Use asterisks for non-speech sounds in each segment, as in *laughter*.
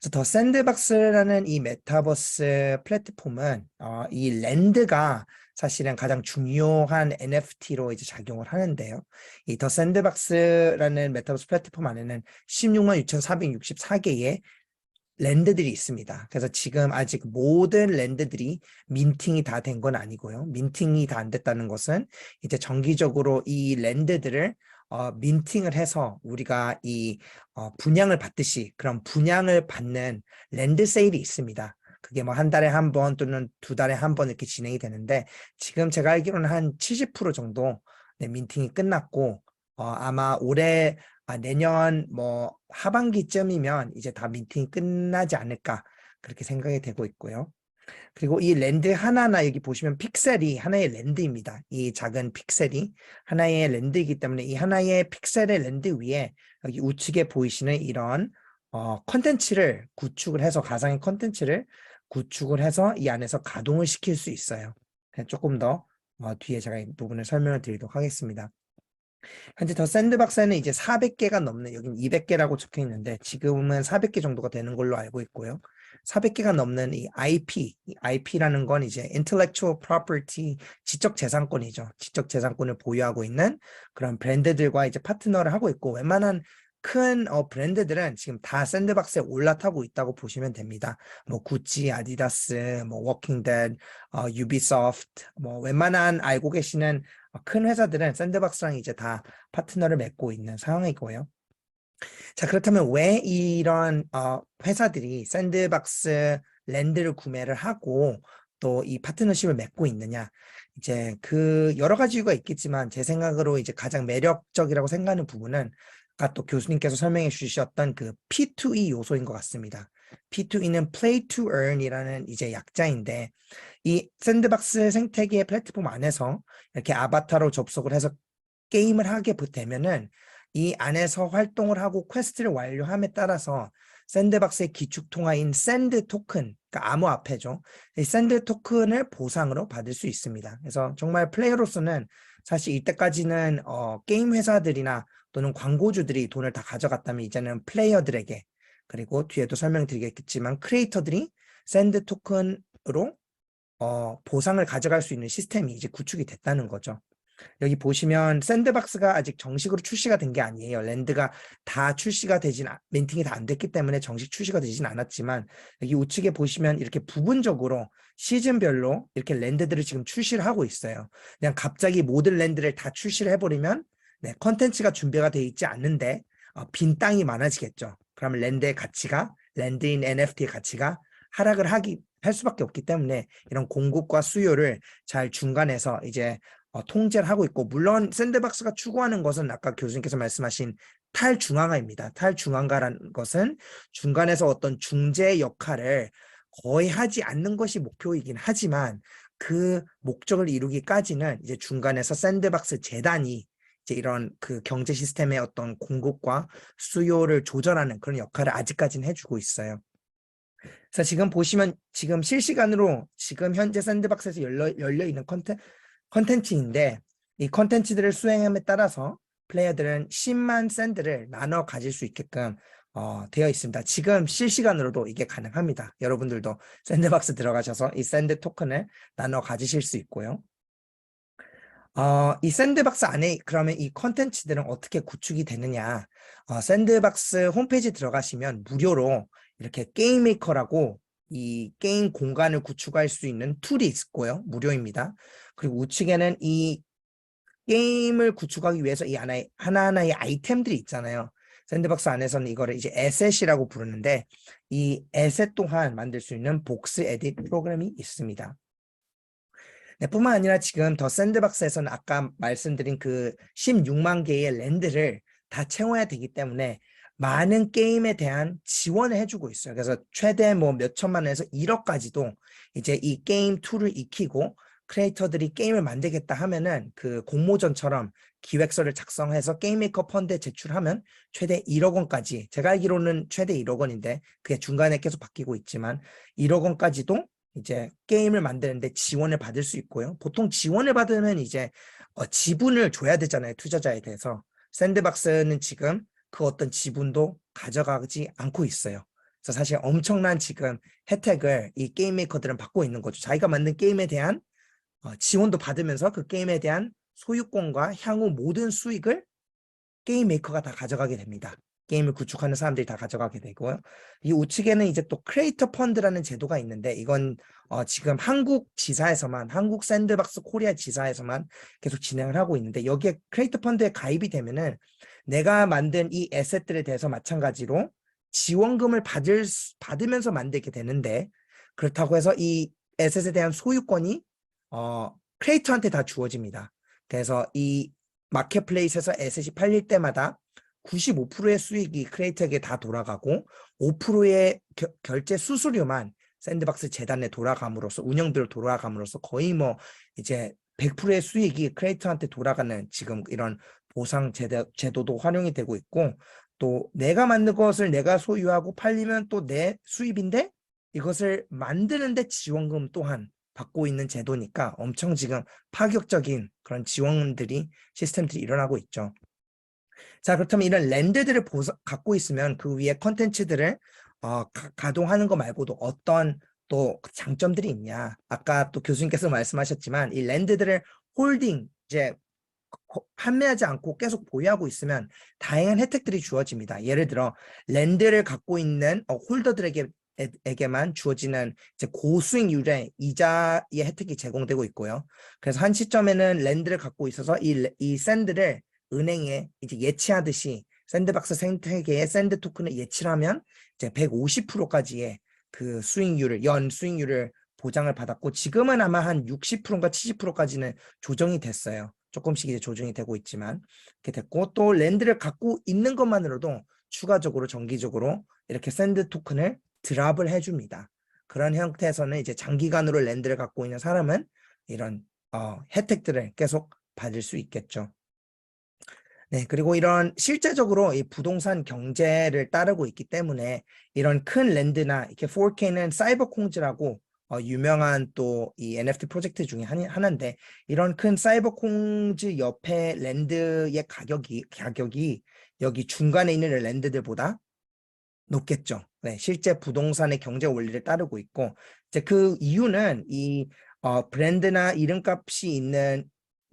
그래서 더 샌드박스라는 이 메타버스 플랫폼은 어, 이 랜드가 사실은 가장 중요한 NFT로 이제 작용을 하는데요. 이 더 샌드박스라는 메타버스 플랫폼 안에는 16만 6,464개의 랜드들이 있습니다. 그래서 지금 아직 모든 랜드들이 민팅이 다 된 건 아니고요. 민팅이 다 안 됐다는 것은 이제 정기적으로 이 랜드들을 어, 민팅을 해서 우리가 이 어, 분양을 받듯이 그런 분양을 받는 랜드 세일이 있습니다. 그게 뭐 한 달에 한 번 또는 두 달에 한 번 이렇게 진행이 되는데 지금 제가 알기로는 한 70% 정도 네, 민팅이 끝났고 어, 아마 올해 아, 내년 뭐 하반기쯤이면 이제 다 민팅이 끝나지 않을까 그렇게 생각이 되고 있고요. 그리고 이 랜드 하나하나 여기 보시면 픽셀이 하나의 랜드입니다. 이 작은 픽셀이 하나의 랜드이기 때문에 이 하나의 픽셀의 랜드 위에 여기 우측에 보이시는 이런 어, 컨텐츠를 구축을 해서 가상의 컨텐츠를 구축을 해서 이 안에서 가동을 시킬 수 있어요. 조금 더 어, 뒤에 제가 이 부분을 설명을 드리도록 하겠습니다. 현재 더 샌드박스에는 이제 400개가 넘는 여긴 200개라고 적혀 있는데 지금은 400개 정도가 되는 걸로 알고 있고요. 400개가 넘는 이 IP, 이 IP라는 건 이제 intellectual property 지적 재산권이죠. 지적 재산권을 보유하고 있는 그런 브랜드들과 이제 파트너를 하고 있고 웬만한 큰 어, 브랜드들은 지금 다 샌드박스에 올라타고 있다고 보시면 됩니다. 뭐 구찌, 아디다스, 뭐 워킹데드, 어, 유비소프트, 뭐 웬만한 알고 계시는 어, 큰 회사들은 샌드박스랑 이제 다 파트너를 맺고 있는 상황이고요. 자, 그렇다면 왜 이런 어, 회사들이 샌드박스 랜드를 구매를 하고 또 이 파트너십을 맺고 있느냐? 이제 그 여러 가지 이유가 있겠지만 제 생각으로 이제 가장 매력적이라고 생각하는 부분은 아까 또 교수님께서 설명해 주셨던 그 P2E 요소인 것 같습니다. P2E는 Play to Earn이라는 이제 약자인데 이 샌드박스 생태계의 플랫폼 안에서 이렇게 아바타로 접속을 해서 게임을 하게 되면은 이 안에서 활동을 하고 퀘스트를 완료함에 따라서 샌드박스의 기축 통화인 샌드 토큰, 그러니까 암호화폐죠. 이 샌드 토큰을 보상으로 받을 수 있습니다. 그래서 정말 플레이어로서는 사실 이때까지는 어, 게임 회사들이나 또는 광고주들이 돈을 다 가져갔다면 이제는 플레이어들에게 그리고 뒤에도 설명드리겠지만 크리에이터들이 샌드 토큰으로 어, 보상을 가져갈 수 있는 시스템이 이제 구축이 됐다는 거죠. 여기 보시면 샌드박스가 아직 정식으로 출시가 된 게 아니에요. 랜드가 다 출시가 되진 아- 멘팅이 다 안 됐기 때문에 정식 출시가 되진 않았지만 여기 우측에 보시면 이렇게 부분적으로 시즌별로 이렇게 랜드들을 지금 출시를 하고 있어요. 그냥 갑자기 모든 랜드를 다 출시를 해버리면 네, 컨텐츠가 준비가 돼 있지 않는데 어, 빈 땅이 많아지겠죠. 그러면 랜드의 가치가 랜드인 NFT의 가치가 하락을 하기 할 수밖에 없기 때문에 이런 공급과 수요를 잘 중간에서 이제 어, 통제를 하고 있고 물론 샌드박스가 추구하는 것은 아까 교수님께서 말씀하신 탈중앙화입니다. 탈중앙화라는 것은 중간에서 어떤 중재 역할을 거의 하지 않는 것이 목표이긴 하지만 그 목적을 이루기까지는 이제 중간에서 샌드박스 재단이 이제 이런 그 경제 시스템의 어떤 공급과 수요를 조절하는 그런 역할을 아직까지는 해주고 있어요. 그래서 지금 보시면 지금 실시간으로 지금 현재 샌드박스에서 열려, 열려 있는 컨텐, 컨텐츠인데 이 컨텐츠들을 수행함에 따라서 플레이어들은 10만 샌드를 나눠 가질 수 있게끔 어, 되어 있습니다. 지금 실시간으로도 이게 가능합니다. 여러분들도 샌드박스 들어가셔서 이 샌드 토큰을 나눠 가지실 수 있고요. 어, 이 샌드박스 안에 그러면 이 컨텐츠들은 어떻게 구축이 되느냐? 어, 샌드박스 홈페이지 들어가시면 무료로 이렇게 게임 메이커라고 이 게임 공간을 구축할 수 있는 툴이 있고요. 무료입니다. 그리고 우측에는 이 게임을 구축하기 위해서 이 하나의, 하나하나의 아이템들이 있잖아요. 샌드박스 안에서는 이거를 이제 에셋이라고 부르는데 이 에셋 또한 만들 수 있는 복스 에딧 프로그램이 있습니다. 네, 뿐만 아니라 지금 더 샌드박스에서는 아까 말씀드린 그 16만 개의 랜드를 다 채워야 되기 때문에 많은 게임에 대한 지원을 해주고 있어요. 그래서 최대 뭐 몇 천만 원에서 1억까지도 이제 이 게임 툴을 익히고 크리에이터들이 게임을 만들겠다 하면은 그 공모전처럼 기획서를 작성해서 게임메이커 펀드에 제출하면 최대 1억 원까지 제가 알기로는 최대 1억 원인데 그게 중간에 계속 바뀌고 있지만 1억 원까지도 이제 게임을 만드는데 지원을 받을 수 있고요. 보통 지원을 받으면 이제 어, 지분을 줘야 되잖아요. 투자자에 대해서. 샌드박스는 지금 그 어떤 지분도 가져가지 않고 있어요. 그래서 사실 엄청난 지금 혜택을 이 게임 메이커들은 받고 있는 거죠. 자기가 만든 게임에 대한 어, 지원도 받으면서 그 게임에 대한 소유권과 향후 모든 수익을 게임 메이커가 다 가져가게 됩니다. 게임을 구축하는 사람들이 다 가져가게 되고요. 이 우측에는 이제 또 크리에이터 펀드라는 제도가 있는데 이건 어, 지금 한국 지사에서만 한국 샌드박스 코리아 지사에서만 계속 진행을 하고 있는데 여기에 크리에이터 펀드에 가입이 되면은 내가 만든 이 에셋들에 대해서 마찬가지로 지원금을 받을 수- 받으면서 만들게 되는데 그렇다고 해서 이 에셋에 대한 소유권이 어 크리에이터한테 다 주어집니다. 그래서 이 마켓플레이스에서 에셋이 팔릴 때마다 95%의 수익이 크리에이터에게 다 돌아가고 5%의 결제 수수료만 샌드박스 재단에 돌아감으로써 운영비로 돌아감으로써 거의 뭐 이제 100%의 수익이 크리에이터한테 돌아가는 지금 이런 보상 제도, 제도도 활용이 되고 있고 또 내가 만든 것을 내가 소유하고 팔리면 또 내 수입인데 이것을 만드는데 지원금 또한 받고 있는 제도니까 엄청 지금 파격적인 그런 지원들이 시스템들이 일어나고 있죠. 자 그렇다면 이런 랜드들을 보서, 갖고 있으면 그 위에 컨텐츠들을 어, 가, 가동하는 거 말고도 어떤 또 장점들이 있냐 아까 또 교수님께서 말씀하셨지만 이 랜드들을 홀딩 이제 거- 판매하지 않고 계속 보유하고 있으면 다양한 혜택들이 주어집니다. 예를 들어 랜드를 갖고 있는 어, 홀더들에게 에- 에게만 주어지는 고수익률의 이자의 혜택이 제공되고 있고요. 그래서 한 시점에는 랜드를 갖고 있어서 이, 레- 이 샌드를 은행에 이제 예치하듯이 샌드박스 생태계에 샌드 토큰을 예치를 하면 이제 150%까지의 그 수익률을 연 수익률을 보장을 받았고 지금은 아마 한 60%인가 70%까지는 조정이 됐어요. 조금씩 이제 조정이 되고 있지만 이렇게 됐고 또 랜드를 갖고 있는 것만으로도 추가적으로 정기적으로 이렇게 샌드 토큰을 드랍을 해줍니다. 그런 형태에서는 이제 장기간으로 랜드를 갖고 있는 사람은 이런 어, 혜택들을 계속 받을 수 있겠죠. 네, 그리고 이런 실제적으로 이 부동산 경제를 따르고 있기 때문에 이런 큰 랜드나 이렇게 4K는 사이버 콩즈라고 어, 유명한 또 이 NFT 프로젝트 중에 한- 하나인데 이런 큰 사이버 콩즈 옆에 랜드의 가격이 가격이 여기 중간에 있는 랜드들보다 높겠죠. 네, 실제 부동산의 경제 원리를 따르고 있고 이제 그 이유는 이 어, 브랜드나 이름값이 있는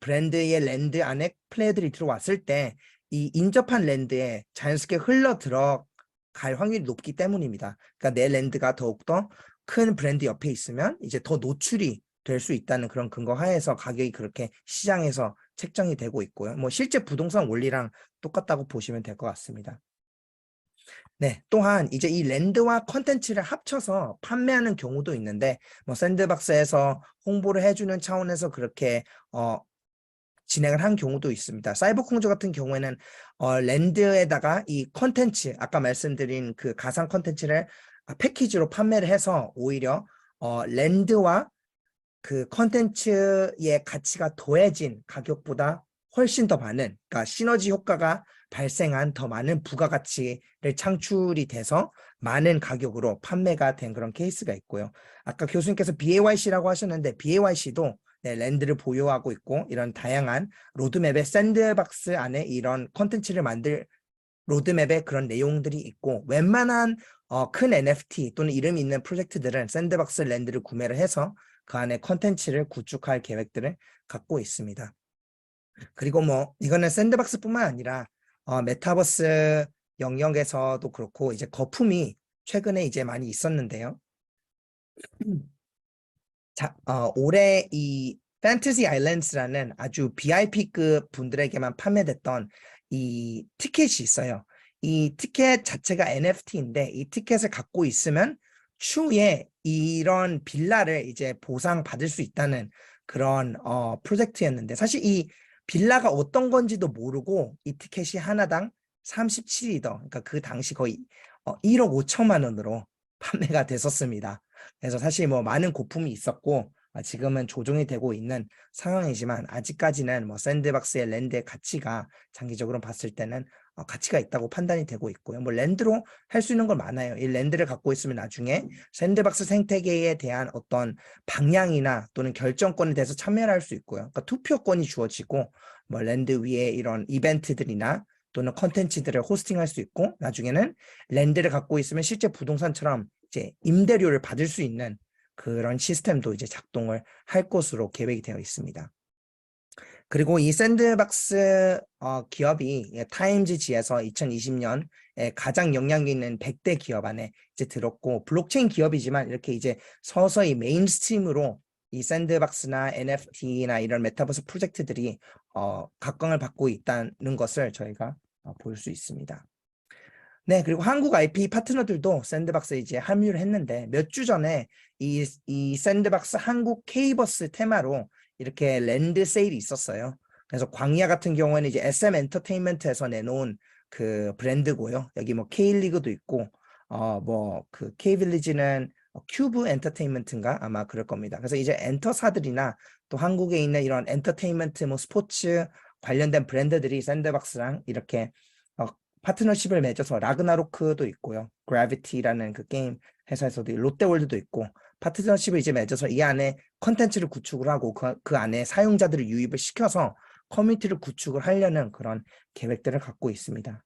브랜드의 랜드 안에 플레이들이 들어왔을 때 이 인접한 랜드에 자연스럽게 흘러 들어갈 확률이 높기 때문입니다. 그러니까 내 랜드가 더욱더 큰 브랜드 옆에 있으면 이제 더 노출이 될 수 있다는 그런 근거 하에서 가격이 그렇게 시장에서 책정이 되고 있고요. 뭐 실제 부동산 원리랑 똑같다고 보시면 될 것 같습니다. 네, 또한 이제 이 랜드와 컨텐츠를 합쳐서 판매하는 경우도 있는데 뭐 샌드박스에서 홍보를 해주는 차원에서 그렇게 어 진행을 한 경우도 있습니다. 사이버콩즈 같은 경우에는 어 랜드에다가 이 컨텐츠 아까 말씀드린 그 가상 컨텐츠를 아, 패키지로 판매를 해서 오히려 어 랜드와 그 컨텐츠의 가치가 더해진 가격보다 훨씬 더 많은 그러니까 시너지 효과가 발생한 더 많은 부가가치를 창출이 돼서 많은 가격으로 판매가 된 그런 케이스가 있고요. 아까 교수님께서 BAYC라고 하셨는데 BAYC도 네, 랜드를 보유하고 있고 이런 다양한 로드맵의 샌드박스 안에 이런 컨텐츠를 만들 로드맵에 그런 내용들이 있고 웬만한 어, 큰 NFT 또는 이름이 있는 프로젝트들은 샌드박스 랜드를 구매를 해서 그 안에 컨텐츠를 구축할 계획들을 갖고 있습니다. 그리고 뭐 이거는 샌드박스뿐만 아니라 어, 메타버스 영역에서도 그렇고 이제 거품이 최근에 이제 많이 있었는데요. 자, 어, 올해 이 판타지 아일랜드스라는 아주 VIP급 분들에게만 판매됐던 이 티켓이 있어요. 이 티켓 자체가 NFT인데 이 티켓을 갖고 있으면 추후에 이런 빌라를 이제 보상 받을 수 있다는 그런 어, 프로젝트였는데 사실 이 빌라가 어떤 건지도 모르고 이 티켓이 하나당 37이더 그러니까 그 당시 거의 어, 1억 5천만 원으로 *laughs* 판매가 됐었습니다. 그래서 사실 뭐 많은 고품이 있었고 아, 지금은 조정이 되고 있는 상황이지만 아직까지는 뭐 샌드박스의 랜드의 가치가 장기적으로 봤을 때는 어, 가치가 있다고 판단이 되고 있고요. 뭐 랜드로 할 수 있는 걸 많아요. 이 랜드를 갖고 있으면 나중에 샌드박스 생태계에 대한 어떤 방향이나 또는 결정권에 대해서 참여를 할 수 있고요. 그러니까 투표권이 주어지고 뭐 랜드 위에 이런 이벤트들이나 또는 컨텐츠들을 호스팅할 수 있고 나중에는 랜드를 갖고 있으면 실제 부동산처럼 이제 임대료를 받을 수 있는 그런 시스템도 이제 작동을 할 것으로 계획이 되어 있습니다. 그리고 이 샌드박스 어, 기업이 예, 타임즈지에서 2020년에 가장 영향력 있는 100대 기업 안에 이제 들었고 블록체인 기업이지만 이렇게 이제 서서히 메인스트림으로 이 샌드박스나 NFT나 이런 메타버스 프로젝트들이 어, 각광을 받고 있다는 것을 저희가 어, 볼 수 있습니다. 네, 그리고 한국 IP 파트너들도 샌드박스에 이제 합류를 했는데 몇 주 전에 이, 이 샌드박스 한국 K버스 테마로 이렇게 랜드 세일이 있었어요. 그래서 광야 같은 경우에는 이제 SM 엔터테인먼트에서 내놓은 그 브랜드고요. 여기 뭐 K리그도 있고 어 뭐 그 K빌리지는 큐브 엔터테인먼트인가 아마 그럴 겁니다. 그래서 이제 엔터사들이나 또 한국에 있는 이런 엔터테인먼트 뭐 스포츠 관련된 브랜드들이 샌드박스랑 이렇게 어, 파트너십을 맺어서 라그나로크도 있고요. 그래비티라는 그 게임 회사에서도 롯데월드도 있고 파트너십을 이제 맺어서 이 안에 컨텐츠를 구축을 하고 그, 그 안에 사용자들을 유입을 시켜서 커뮤니티를 구축을 하려는 그런 계획들을 갖고 있습니다.